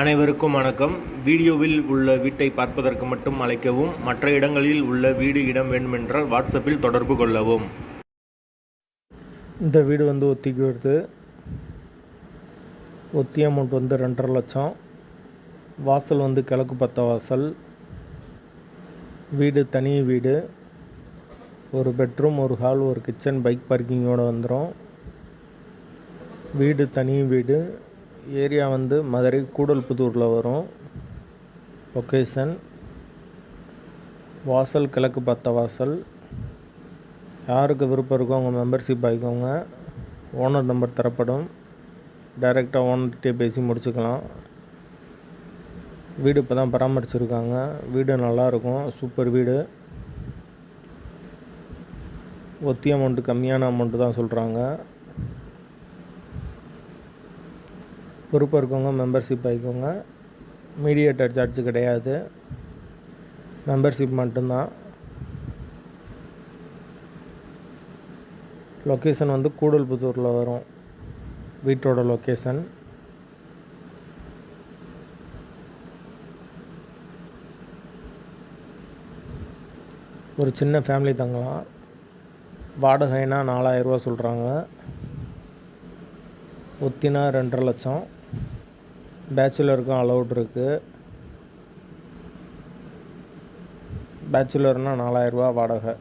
அனைவருக்கும் வணக்கம். வீடியோவில் உள்ள வீட்டை பார்ப்பதற்கு மட்டும் அழைக்கவும் மற்ற இடங்களில் உள்ள வீடு இடம் வேண்டுமென்றால் வாட்ஸ்அப்பில் தொடர்பு கொள்ளவும். இந்த வீடு வந்து ஒத்திக்கு வருது. ஒத்தி அமௌண்ட் வந்து ரெண்டரை லட்சம். வாசல் வந்து கிழக்கு பத்த வாசல். வீடு தனி வீடு. ஒரு பெட்ரூம் ஒரு ஹால் ஒரு கிச்சன் பைக் பார்க்கிங்கோடு வந்துடும் வீடு தனி வீடு. ஏரியா வந்து மதுரை கூடல்புதூரில் வரும். லொக்கேஷன் வாசல் கிழக்கு பத்த வாசல். யாருக்கு விருப்பம் இருக்கோ அவங்க மெம்பர்ஷிப் ஆகிக்கோங்க. ஓனர் நம்பர் தரப்படும். டைரெக்டாக ஓனர்கிட்டே பேசி முடிச்சுக்கலாம். வீடு இப்போ தான் பராமரிச்சிருக்காங்க. வீடு நல்லாயிருக்கும். சூப்பர் வீடு. ஒத்தி அமௌண்ட்டு கம்மியான அமௌண்ட்டு தான் சொல்கிறாங்க குரூப் இருக்கவங்க மெம்பர்ஷிப் ஆகிக்கோங்க மீடியேட்டர் சார்ஜ் கிடையாது. மெம்பர்ஷிப் மட்டும்தான். லொக்கேஷன் வந்து கூடல்புத்தூரில் வரும். வீட்டோட லொக்கேஷன் ஒரு சின்ன ஃபேமிலி தங்கலாம். வாடகைனா நாலாயிரரூவா சொல்கிறாங்க ஒத்தினா ரெண்டரை லட்சம். பேச்சுலருக்கும் அலௌட் இருக்குது பேச்சுலர்னால் நாலாயிரரூபா வாடகை.